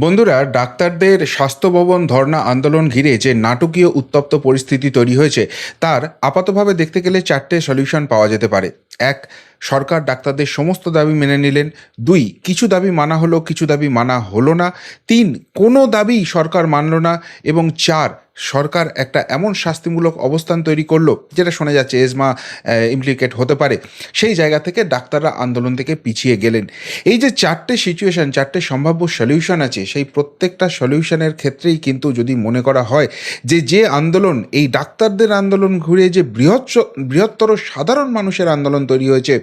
বন্ধুরা, ডাক্তারদের স্বাস্থ্যভবন ধর্ণা আন্দোলন ঘিরে যে নাটকীয় উত্তপ্ত পরিস্থিতি তৈরি হয়েছে, তার আপাতভাবে দেখতে গেলে চারটে সলিউশন পাওয়া যেতে পারে। এক, সরকার ডাক্তারদের সমস্ত দাবি মেনে নিলেন। দুই, কিছু দাবি মানা হলো, কিছু দাবি মানা হলো না। তিন, কোনো দাবি সরকার মানল না। এবং চার সরকার একটা এমন শাস্তিমূলক অবস্থান তৈরি করল, যেটা শোনা যাচ্ছে এজমা ইমপ্লিকেট হতে পারে। সেই জায়গা থেকে ডাক্তাররা আন্দোলন থেকে পিছিয়ে গেলেন। এই যে চারটে সিচুয়েশন চারটে সম্ভাব্য সলিউশন আছে, সেই প্রত্যেকটা সলিউশনের ক্ষেত্রেই কিন্তু যদি মনে করা হয় যে যে আন্দোলন, এই ডাক্তারদের আন্দোলন ঘুরে যে বৃহৎ বৃহত্তর সাধারণ মানুষের আন্দোলন তৈরি হয়েছে,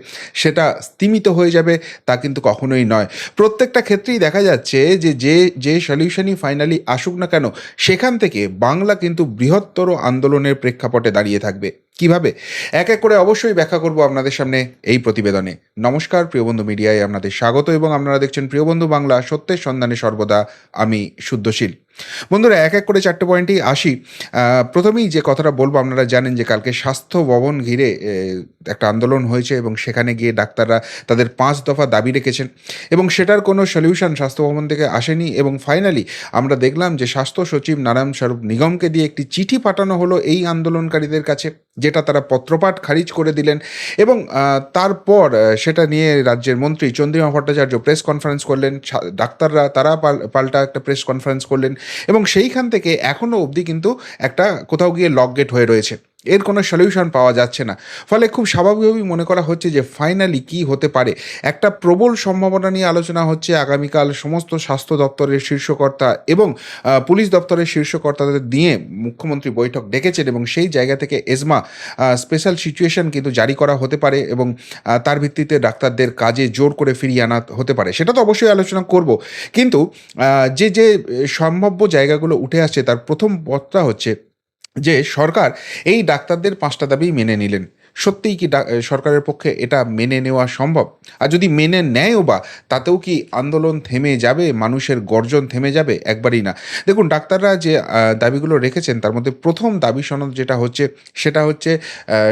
সেটা স্তীমিত হয়ে যাবে, তা কিন্তু কখনোই নয়। প্রত্যেকটা ক্ষেত্রেই দেখা যাচ্ছে যে যে যে সলিউশনই ফাইনালি আসুক না কেন, সেখান থেকে বাংলা কিন্তু বৃহত্তর আন্দোলনের প্রেক্ষাপটে দাঁড়িয়ে থাকবে। কীভাবে? এক এক করে অবশ্যই ব্যাখ্যা করব আপনাদের সামনে এই প্রতিবেদনে। নমস্কার, প্রিয়বন্ধু মিডিয়ায় আপনাদের স্বাগত এবং আপনারা দেখছেন প্রিয়বন্ধু বাংলা, সত্যের সন্ধানে সর্বদা আমি শুদ্ধশীল। বন্ধুরা, এক এক করে চারটে পয়েন্টেই আসি। প্রথমেই যে কথাটা বলব, আপনারা জানেন যে কালকে স্বাস্থ্য ভবন ঘিরে একটা আন্দোলন হয়েছে এবং সেখানে গিয়ে ডাক্তাররা তাদের পাঁচ দফা দাবি রেখেছেন এবং সেটার কোনো সলিউশন স্বাস্থ্য ভবন থেকে আসেনি এবং ফাইনালি আমরা দেখলাম যে স্বাস্থ্য সচিব নারায়ণ স্বরূপ নিগমকে দিয়ে একটি চিঠি পাঠানো হলো এই আন্দোলনকারীদের কাছে। যেটা তারা পত্রপাঠ খারিজ করে দিলেন এবং তারপর সেটা নিয়ে রাজ্যের মন্ত্রী চন্দ্রিমা ভট্টাচার্য প্রেস কনফারেন্স করলেন ডাক্তাররা, তারা পাল্টা একটা প্রেস কনফারেন্স করলেন এবং সেইখান থেকে এখনও অবধি কিন্তু একটা কোথাও গিয়ে লক গেট হয়ে রয়েছে। এর কোনো সলিউশন পাওয়া যাচ্ছে না। ফলে খুব স্বাভাবিকভাবেই মনে করা হচ্ছে যে ফাইনালি কি হতে পারে? একটা প্রবল সম্ভাবনা নিয়ে আলোচনা হচ্ছে আগামীকাল সমস্ত স্বাস্থ্য দপ্তরের শীর্ষকর্তা এবং পুলিশ দপ্তরের শীর্ষকর্তাদের দিয়ে মুখ্যমন্ত্রী বৈঠক ডেকেছেন এবং সেই জায়গা থেকে এজমা স্পেশাল সিচুয়েশন কিন্তু জারি করা হতে পারে এবং তার ভিত্তিতে ডাক্তারদের কাজে জোর করে ফিরিয়ে আনা হতে পারে। সেটা তো অবশ্যই আলোচনা করব। কিন্তু যে যে সম্ভাব্য জায়গাগুলো উঠে আসছে, তার প্রথম পথটা হচ্ছে যে সরকার এই ডাক্তারদের পাঁচটা দাবি মেনে নিলেন। সত্যিই কি সরকারের পক্ষে এটা মেনে নেওয়া সম্ভব? আর যদি মেনে নেয়ও বা, তাতেও কি আন্দোলন থেমে যাবে, মানুষের গর্জন থেমে যাবে? একবারই না। দেখুন, ডাক্তাররা যে দাবিগুলো রেখেছেন, তার মধ্যে প্রথম দাবি সনদ যেটা হচ্ছে, সেটা হচ্ছে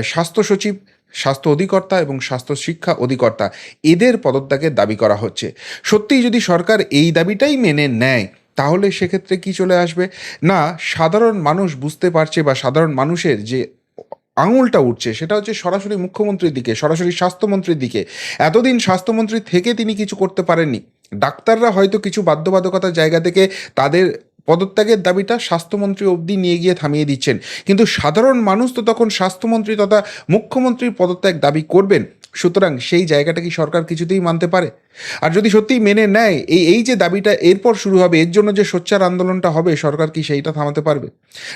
স্বাস্থ্য সচিব, স্বাস্থ্য অধিকর্তা এবং স্বাস্থ্য শিক্ষা অধিকর্তা। এদের পদত্যাগের দাবি করা হচ্ছে। সত্যিই যদি সরকার এই দাবিটাই মেনে নেয় তাহলে সেক্ষেত্রে কি চলে আসবে? না, সাধারণ মানুষ বুঝতে পারছে বা সাধারণ মানুষের যে আঙুলটা উঠছে, সেটা হচ্ছে সরাসরি মুখ্যমন্ত্রীর দিকে, সরাসরি স্বাস্থ্যমন্ত্রীর দিকে। এতদিন স্বাস্থ্যমন্ত্রী থেকে তিনি কিছু করতে পারেননি। ডাক্তাররা হয়তো কিছু বাধ্যবাধকতার জায়গা থেকে তাদের পদত্যাগের দাবিটা স্বাস্থ্যমন্ত্রী অবধি নিয়ে গিয়ে থামিয়ে দিচ্ছেন। কিন্তু সাধারণ মানুষ তো তখন স্বাস্থ্যমন্ত্রী তথা মুখ্যমন্ত্রীর পদত্যাগ দাবি করবেন। সুতরাং সেই জায়গাটা কি সরকার কিছুতেই মানতে পারে? আর যদি সত্যিই মেনে নেয়, এই এই যে দাবিটা এরপর শুরু হবে, এর জন্য যে সোচ্চার আন্দোলনটা হবে, সরকার কি সেইটা থামাতে পারবে?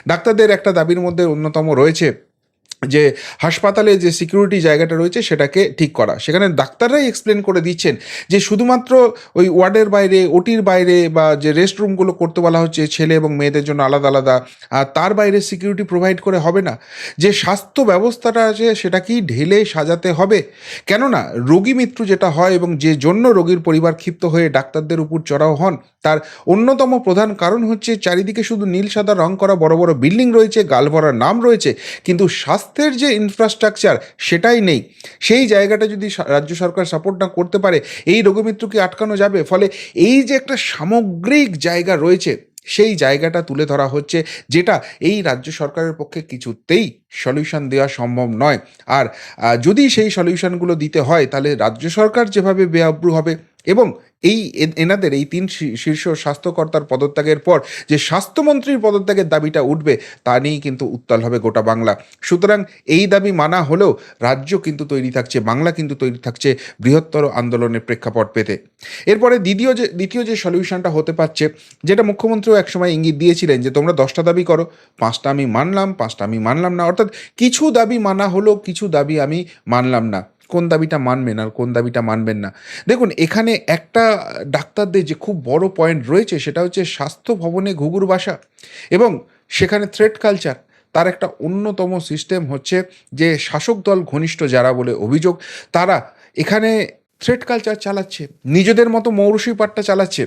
ডাক্তারদের একটা দাবির মধ্যে অন্যতম রয়েছে। যে হাসপাতালে যে সিকিউরিটি জায়গাটা রয়েছে সেটাকে ঠিক করা। সেখানে ডাক্তাররাই এক্সপ্লেন করে দিচ্ছেন যে শুধুমাত্র ওই ওয়ার্ডের বাইরে, ওটির বাইরে বা যে রেস্ট রুমগুলো করতে বলা হচ্ছে ছেলে এবং মেয়েদের জন্য আলাদা আলাদা, আর তার বাইরে সিকিউরিটি প্রোভাইড করে হবে না। যে স্বাস্থ্য ব্যবস্থাটা আছে সেটা কি ঢেলে সাজাতে হবে। কেননা রোগী মৃত্যু যেটা হয় এবং যে জন্য রোগীর পরিবার ক্ষিপ্ত হয়ে ডাক্তারদের উপর চড়াও হন তার অন্যতম প্রধান কারণ হচ্ছে চারিদিকে শুধু নীল, সাদা রং করা বড় বড় বিল্ডিং রয়েছে, গালভরা নাম রয়েছে, কিন্তু স্বাস্থ্যের যে ইনফ্রাস্ট্রাকচার সেটাই নেই। সেই জায়গাটা যদি রাজ্য সরকার সাপোর্ট না করতে পারে, এই রোগমৃত্যু কি আটকানো যাবে। ফলে এই যে একটা সামগ্রিক জায়গা রয়েছে, সেই জায়গাটা তুলে ধরা হচ্ছে, যেটা এই রাজ্য সরকারের পক্ষে কিছুতেই সলিউশন দেওয়া সম্ভব নয়। আর যদি সেই সলিউশনগুলো দিতে হয়, তাহলে রাজ্য সরকার যেভাবে বেআব্রু হবে এবং এই এনাদের এই তিন শীর্ষ স্বাস্থ্যকর্তার পদত্যাগের পর যে স্বাস্থ্যমন্ত্রীর পদত্যাগের দাবিটা উঠবে, তা নিয়েই কিন্তু উত্তাল হবে গোটা বাংলা। সুতরাং এই দাবি মানা হলেও রাজ্য কিন্তু তৈরি থাকছে, বাংলা কিন্তু তৈরি থাকছে বৃহত্তর আন্দোলনের প্রেক্ষাপট পেতে। এরপরে দ্বিতীয় যে দ্বিতীয় যে সলিউশনটা হতে পারছে, যেটা মুখ্যমন্ত্রীও একসময় ইঙ্গিত দিয়েছিলেন যে তোমরা দশটা দাবি করো, পাঁচটা আমি মানলাম, পাঁচটা আমি মানলাম না। অর্থাৎ কিছু দাবি মানা হলো কিছু দাবি আমি মানলাম না। কোন দাবিটা মানবেন আর কোন দাবিটা মানবেন না। দেখুন, এখানে একটা ডাক্তারদের যে খুব বড় পয়েন্ট রয়েছে সেটা হচ্ছে স্বাস্থ্য ভবনে ঘুঘুর বাসা এবং সেখানে থ্রেড কালচার তার একটা অন্যতম সিস্টেম হচ্ছে যে শাসক দল ঘনিষ্ঠ যারা বলে অভিযোগ, তারা এখানে থ্রেড কালচার চালাচ্ছে, নিজেদের মতো মৌরসী পাট্টা চালাচ্ছে।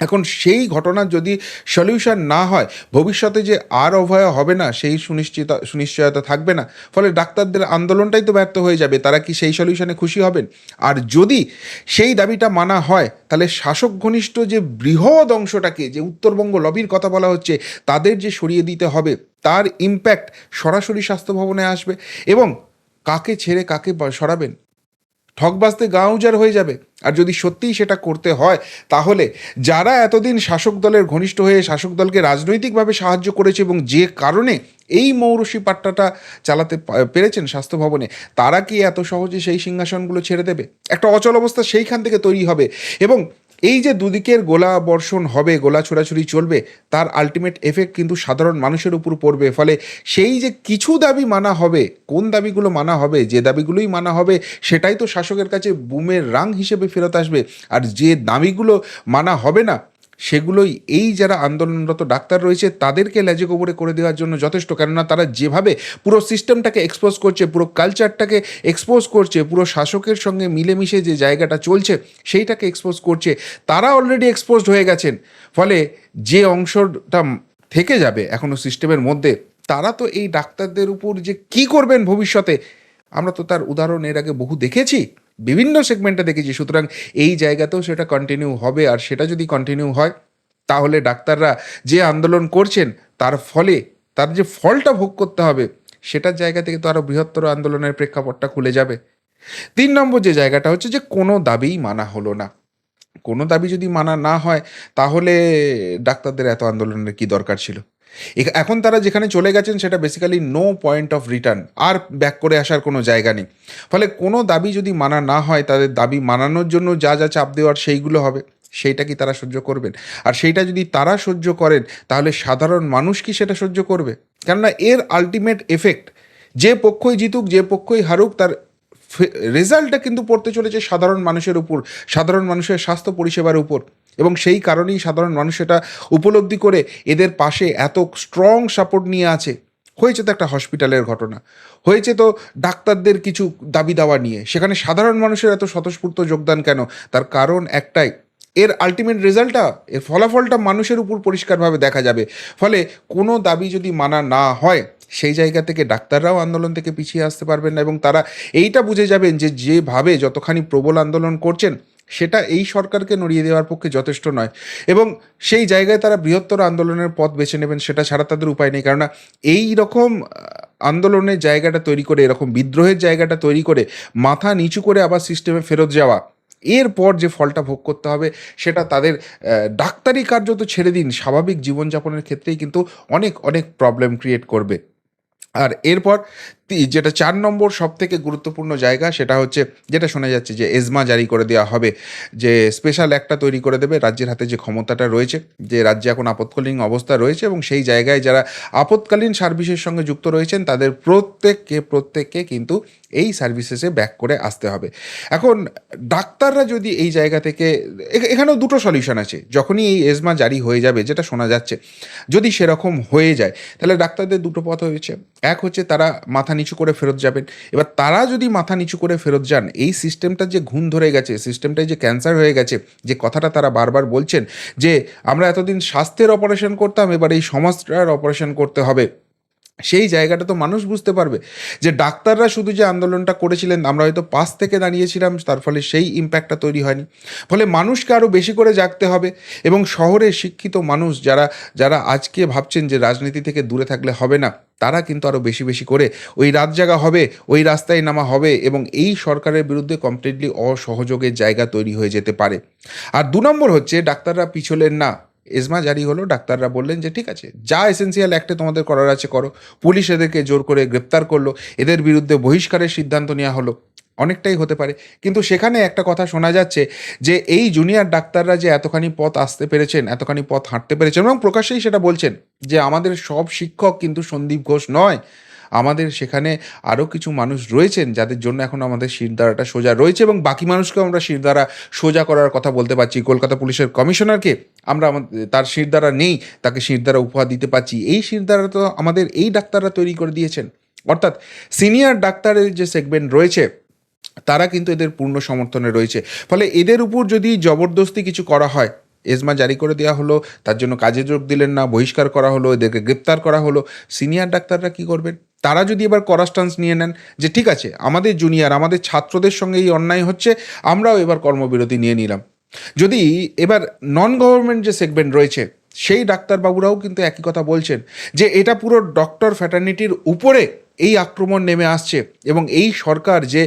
এখন সেই ঘটনার যদি সলিউশন না হয়, ভবিষ্যতে যে আর অভয় হবে না, সেই সুনিশ্চিত, সুনিশ্চয়তা থাকবে না। ফলে ডাক্তারদের আন্দোলনটাই তো ব্যর্থ হয়ে যাবে, তারা কি সেই সলিউশনে খুশি হবেন? আর যদি সেই দাবিটা মানা হয়, তাহলে শাসক ঘনিষ্ঠ যে বৃহৎ অংশটাকে, যে উত্তরবঙ্গ লবির কথা বলা হচ্ছে, তাদের যে সরিয়ে দিতে হবে, তার ইম্প্যাক্ট সরাসরি স্বাস্থ্য ভবনে আসবে। এবং কাকে ছেড়ে কাকে সরাবেন? ঠকবাজতে গা উজাড় হয়ে যাবে। আর যদি সত্যিই সেটা করতে হয়, তাহলে যারা এতদিন শাসক দলের ঘনিষ্ঠ হয়ে শাসক দলকে রাজনৈতিকভাবে সাহায্য করেছে এবং যে কারণে এই মৌরসী পাট্টাটা চালাতে পেরেছেন স্বাস্থ্য ভবনে, তারা কি এত সহজে সেই সিংহাসনগুলো ছেড়ে দেবে? একটা অচল অবস্থা সেইখান থেকে তৈরি হবে। এবং এই যে দুদিকের গোলা বর্ষণ হবে, গোলা ছোড়াছুড়ি চলবে, তার আলটিমেট এফেক্ট কিন্তু সাধারণ মানুষের উপর পড়বে। ফলে সেই যে কিছু দাবি মানা হবে, কোন দাবিগুলো মানা হবে, যে দাবিগুলোই মানা হবে, সেটাই তো শাসকের কাছে বুমের রাং হিসেবে ফেরত আসবে। আর যে দাবিগুলো মানা হবে না সেগুলোই এই যারা আন্দোলনরত ডাক্তার রয়েছে, তাদেরকে লেজে গোবরে করে দেওয়ার জন্য যথেষ্ট। কেননা তারা যেভাবে পুরো সিস্টেমটাকে এক্সপোজ করছে, পুরো কালচারটাকে এক্সপোজ করছে, পুরো শাসকের সঙ্গে মিলেমিশে যে জায়গাটা চলছে, সেইটাকে এক্সপোজ করছে, তারা অলরেডি এক্সপোজড হয়ে গেছেন। ফলে যে অংশটা থেকে যাবে এখনও সিস্টেমের মধ্যে, তারা তো এই ডাক্তারদের উপর যে কি করবেন ভবিষ্যতে, আমরা তো তার উদাহরণ এর আগে বহু দেখেছি। বিভিন্ন সেগমেন্টে দেখেছি। সুতরাং এই জায়গাতেও সেটা কন্টিনিউ হবে আর সেটা যদি কন্টিনিউ হয়, তাহলে ডাক্তাররা যে আন্দোলন করছেন, তার ফলে তার যে ফলটা ভোগ করতে হবে, সেটার জায়গা থেকে তো আরও বৃহত্তর আন্দোলনের প্রেক্ষাপটটা খুলে যাবে। তিন নম্বর যে জায়গাটা হচ্ছে যে কোনো দাবিই মানা হলো না। কোনো দাবি যদি মানা না হয়, তাহলে ডাক্তারদের এত আন্দোলনের কি দরকার ছিল? এখন তারা যেখানে চলে গেছেন সেটা basically no point of return R back করে আসার কোনো জায়গা নেই। ফলে কোনো দাবি যদি মানা না হয়, তাদের দাবি মানানোর জন্য যা যা চাপ দেওয়ার সেইগুলো হবে, সেইটা কি তারা সহ্য করবেন? আর সেইটা যদি তারা সহ্য করেন, তাহলে সাধারণ মানুষ কি সেটা সহ্য করবে? কেননা এর আলটিমেট এফেক্ট যে পক্ষই জিতুক, যে পক্ষই হারুক, তার রেজাল্টটা কিন্তু পড়তে চলেছে সাধারণ মানুষের উপর, সাধারণ মানুষের স্বাস্থ্য পরিষেবার উপর। এবং সেই কারণেই সাধারণ মানুষ এটা উপলব্ধি করে এদের পাশে এত স্ট্রং সাপোর্ট নিয়ে আছে। হয়েছে তো একটা হসপিটালের ঘটনা। হয়েছে তো ডাক্তারদের কিছু দাবি দাওয়া নিয়ে। সেখানে সাধারণ মানুষের এত স্বতঃস্ফূর্ত যোগদান কেন? তার কারণ একটাই। এর আলটিমেট রেজাল্টটা এর ফলাফলটা মানুষের উপর পরিষ্কারভাবে দেখা যাবে। ফলে কোনো দাবি যদি মানা না হয়, সেই জায়গা থেকে ডাক্তাররাও আন্দোলন থেকে পিছিয়ে আসতে পারবেন না এবং তারা এইটা বুঝে যাবেন যে যেভাবে যতখানি প্রবল আন্দোলন করছেন সেটা এই সরকারকে নড়িয়ে দেওয়ার পক্ষে যথেষ্ট নয়। এবং সেই জায়গায় তারা বৃহত্তর আন্দোলনের পথ বেছে নেবেন সেটা ছাড়া তাদের উপায় নেই। কেননা এই রকম আন্দোলনের জায়গাটা তৈরি করে, এরকম বিদ্রোহের জায়গাটা তৈরি করে মাথা নিচু করে আবার সিস্টেমে ফেরত যাওয়া, এরপর যে ফলটা ভোগ করতে হবে সেটা তাদের ডাক্তারি কার্য তো ছেড়ে দিন, স্বাভাবিক জীবনযাপনের ক্ষেত্রেই কিন্তু অনেক অনেক প্রবলেম ক্রিয়েট করবে। আর এরপর যেটা চার নম্বর সব থেকে গুরুত্বপূর্ণ জায়গা, সেটা হচ্ছে যেটা শোনা যাচ্ছে যে এজমা জারি করে দেওয়া হবে। যে স্পেশাল একটা তৈরি করে দেবে, রাজ্যের হাতে যে ক্ষমতাটা রয়েছে, যে রাজ্যে এখন আপৎকালীন অবস্থা রয়েছে এবং সেই জায়গায় যারা আপৎকালীন সার্ভিসের সঙ্গে যুক্ত রয়েছেন, তাদের প্রত্যেককে প্রত্যেককে কিন্তু এই সার্ভিসেসে ব্যাক করে আসতে হবে। এখন ডাক্তাররা যদি এই জায়গা থেকে এখানেও দুটো সলিউশন আছে। যখনই এই এজমা জারি হয়ে যাবে, যেটা শোনা যাচ্ছে, যদি সেরকম হয়ে যায়, তাহলে ডাক্তারদের দুটো পথ হয়েছে। এক হচ্ছে তারা মাথা নিচু করে ফেরত যাবেন। এবার তারা যদি মাথা নিচু করে ফেরত যান, এই সিস্টেমটা যে ঘুম ধরে গেছে, সিস্টেমটাই যে ক্যান্সার হয়ে গেছে, যে কথাটা তারা বারবার বলছেন যে, আমরা এতদিন স্বাস্থ্যের অপারেশন করতাম, এবার এই সমাজটার অপারেশন করতে হবে। সেই জায়গাটা তো মানুষ বুঝতে পারবে। যে ডাক্তাররা শুধু যে আন্দোলনটা করেছিলেন, আমরা হয়তো পাশ থেকে দাঁড়িয়েছিলাম, তার ফলে সেই ইম্প্যাক্টটা তৈরি হয়নি। ফলে মানুষকে আরও বেশি করে জাগতে হবে এবং শহরে শিক্ষিত মানুষ যারা যারা আজকে ভাবছেন যে রাজনীতি থেকে দূরে থাকলে হবে না, তারা কিন্তু আরও বেশি বেশি করে ওই রাত জাগা হবে, ওই রাস্তায় নামা হবে এবং এই সরকারের বিরুদ্ধে কমপ্লিটলি অসহযোগের জায়গা তৈরি হয়ে যেতে পারে। আর দু নম্বর হচ্ছে, ডাক্তাররা পিছলেন না। এজমা জারি হলো, ডাক্তাররা বললেন যে ঠিক আছে, যা এসেন্সিয়াল অ্যাক্টে তোমাদের করার আছে করো। পুলিশ এদেরকে জোর করে গ্রেপ্তার করল, এদের বিরুদ্ধে বহিষ্কারের সিদ্ধান্ত নেওয়া হলো। অনেকটাই হতে পারে। কিন্তু সেখানে একটা কথা শোনা যাচ্ছে যে এই জুনিয়র ডাক্তাররা যে এতখানি পথ আসতে পেরেছেন, এতখানি পথ হাঁটতে পেরেছেন এবং প্রকাশ্যেই সেটা বলছেন যে আমাদের সব শিক্ষক কিন্তু সন্দীপ ঘোষ নয়। আমাদের সেখানে আরও কিছু মানুষ রয়েছেন যাদের জন্য এখন আমাদের শিরদাঁড়াটা সোজা রয়েছে এবং বাকি মানুষকেও আমরা শিরদাঁড়া সোজা করার কথা বলতে পারছি। কলকাতা পুলিশের কমিশনারকে আমরা তার শিরদাঁড়া নেই, তাকে শিরদাঁড়া উপহার দিতে পারছি। এই শিরদাঁড়া তো আমাদের, এই ডাক্তাররা তৈরি করে দিয়েছেন। অর্থাৎ সিনিয়র ডাক্তারের যে সেগমেন্ট রয়েছে, তারা কিন্তু এদের পূর্ণ সমর্থনে রয়েছে। ফলে এদের উপর যদি জবরদস্তি কিছু করা হয়, এজমা জারি করে দেওয়া হলো, তার জন্য কাজে যোগ দিলেন না, বহিষ্কার করা হলো, এদেরকে গ্রেপ্তার করা হলো, সিনিয়র ডাক্তাররা কি করবেন? তারা যদি এবার করাস্টান্স নিয়ে নেন যে ঠিক আছে, আমাদের জুনিয়র আমাদের ছাত্রদের সঙ্গে এই অন্যায় হচ্ছে, আমরাও এবার কর্মবিরতি নিয়ে নিলাম। যদি এবার নন গভর্নমেন্ট যে সেগমেন্ট রয়েছে, সেই ডাক্তারবাবুরাও কিন্তু একই কথা বলছেন যে এটা পুরো ডক্টর ফ্যাটার্নিটির উপরে এই আক্রমণ নেমে আসছে এবং এই সরকার যে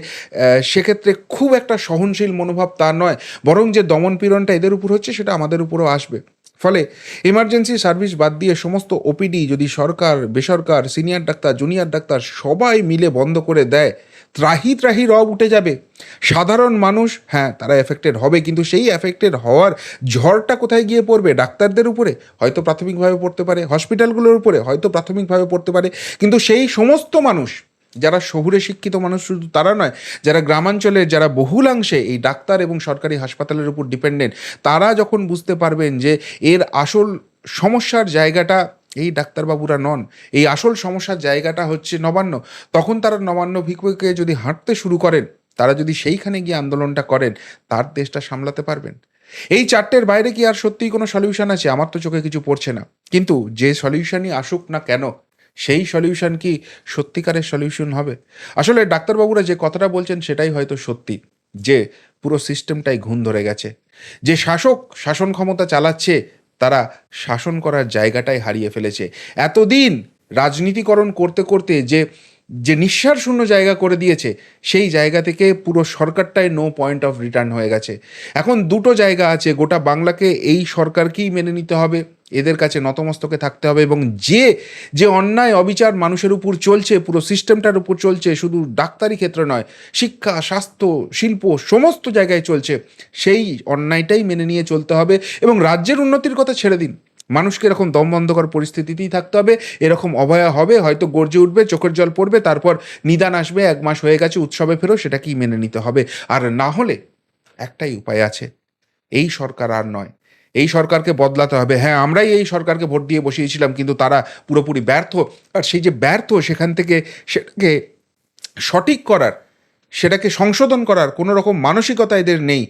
সেক্ষেত্রে খুব একটা সহনশীল মনোভাব তা নয়, বরং যে দমনপীড়নটা এদের উপর হচ্ছে, সেটা আমাদের উপরও আসবে। ফলে এমার্জেন্সি সার্ভিস বাদ দিয়ে সমস্ত ওপিডি যদি সরকার, বেসরকার সিনিয়র ডাক্তার জুনিয়র ডাক্তার সবাই মিলে বন্ধ করে দেয়, ত্রাহি ত্রাহি রব উঠে যাবে। সাধারণ মানুষ হ্যাঁ তারা এফেক্টেড হবে, কিন্তু সেই এফেক্টেড হওয়ার ঝড়টা কোথায় গিয়ে পড়বে? ডাক্তারদের উপরে? হয়তো প্রাথমিকভাবে পড়তে পারে। হসপিটালগুলোর উপরে? হয়তো প্রাথমিকভাবে পড়তে পারে। কিন্তু সেই সমস্ত মানুষ যারা শহুরে শিক্ষিত মানুষ শুধু তারা নয়, যারা গ্রামাঞ্চলে যারা বহুলাংশে এই ডাক্তার এবং সরকারি হাসপাতালের উপর ডিপেন্ডেন্ট তারা যখন বুঝতে পারবেন যে এর আসল সমস্যার জায়গাটা এই ডাক্তারবাবুরা নন, এই আসল সমস্যার জায়গাটা হচ্ছে নবান্ন, তখন তারা নবান্ন ভিকুকে যদি হাঁটতে শুরু করেন, তারা যদি সেইখানে গিয়ে আন্দোলনটা করেন, তার দেশটা সামলাতে পারবেন। এই চারটের বাইরে কি আর সত্যিই কোনো সলিউশন আছে? আমার তো চোখে কিছু পড়ছে না। কিন্তু যে সলিউশনই আসুক না কেন সেই সলিউশন কি সত্যিকারের সলিউশন হবে? আসলে ডাক্তারবাবুরা যে কথাটা বলছেন সেটাই হয়তো সত্যি, যে পুরো সিস্টেমটাই ঘুণ ধরে গেছে। যে শাসক শাসন ক্ষমতা চালাচ্ছে, তারা শাসন করার জায়গাটাই হারিয়ে ফেলেছে। এতদিন রাজনীতিকরণ করতে করতে যে যে নিঃশ্বাস শূন্য জায়গা করে দিয়েছে, সেই জায়গা থেকে পুরো সরকারটাই নো পয়েন্ট অফ রিটার্ন হয়ে গেছে। এখন দুটো জায়গা আছে, গোটা বাংলাকে এই সরকারকেই মেনে নিতে হবে। এদের কাছে নতমস্তকে থাকতে হবে এবং যে যে অন্যায়, অবিচার মানুষের উপর চলছে, পুরো সিস্টেমটার উপর চলছে, শুধু ডাক্তারি ক্ষেত্রে নয়, শিক্ষা, স্বাস্থ্য, শিল্প, সমস্ত জায়গায় চলছে, সেই অন্যায়টাই মেনে নিয়ে চলতে হবে এবং রাজ্যের উন্নতির কথা ছেড়ে দিন। মানুষকে এরকম দম বন্ধকর পরিস্থিতিতেই থাকতে হবে, এরকম অভয়া হবে, হয়তো গর্জে উঠবে, চোখের জল পড়বে, তারপর নিদান আসবে, এক মাস হয়ে গেছে, উৎসবে ফেরো সেটাকেই মেনে নিতে হবে? আর না হলে একটাই উপায় আছে, এই সরকার আর নয়। এই সরকারকে বদলাতে হবে। হ্যাঁ আমরাই এই সরকারকে ভোট দিয়ে বসিয়েছিলাম, কিন্তু তারা পুরোপুরি ব্যর্থ। আর সেই যে ব্যর্থ, সেখান থেকে সেটাকে সঠিক করার, সেটাকে সংশোধন করার কোনো রকম মানসিকতা এদের নেই।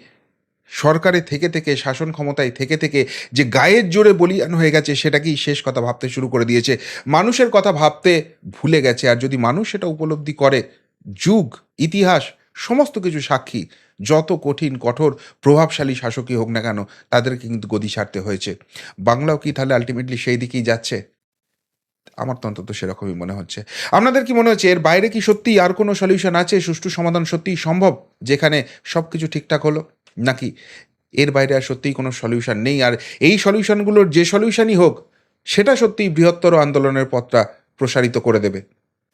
সরকারে থেকে থেকে, শাসন ক্ষমতায় থেকে থেকে যে গায়ের জোরে বলিয়ান হয়ে গেছে, সেটাকেই শেষ কথা ভাবতে শুরু করে দিয়েছে। মানুষের কথা ভাবতে ভুলে গেছে, আর যদি মানুষ সেটা উপলব্ধি করে, যুগ, ইতিহাস, সমস্ত কিছু সাক্ষী যত কঠিন, কঠোর, প্রভাবশালী শাসকই হোক না কেন, তাদেরকে কিন্তু গদি ছাড়তে হয়েছে। বাংলাও কি তাহলে আলটিমেটলি সেই দিকেই যাচ্ছে? আমার তো অন্তত সেরকমই মনে হচ্ছে। আপনাদের কি মনে হচ্ছে, এর বাইরে কি সত্যি আর কোনো সলিউশন আছে, সুষ্ঠু সমাধান সত্যিই সম্ভব, যেখানে সব কিছু ঠিকঠাক হলো? নাকি এর বাইরে আর সত্যিই কোনো সলিউশন নেই? আর এই সলিউশনগুলোর যে সলিউশনই হোক, সেটা সত্যিই বৃহত্তর আন্দোলনের পথটা প্রসারিত করে দেবে।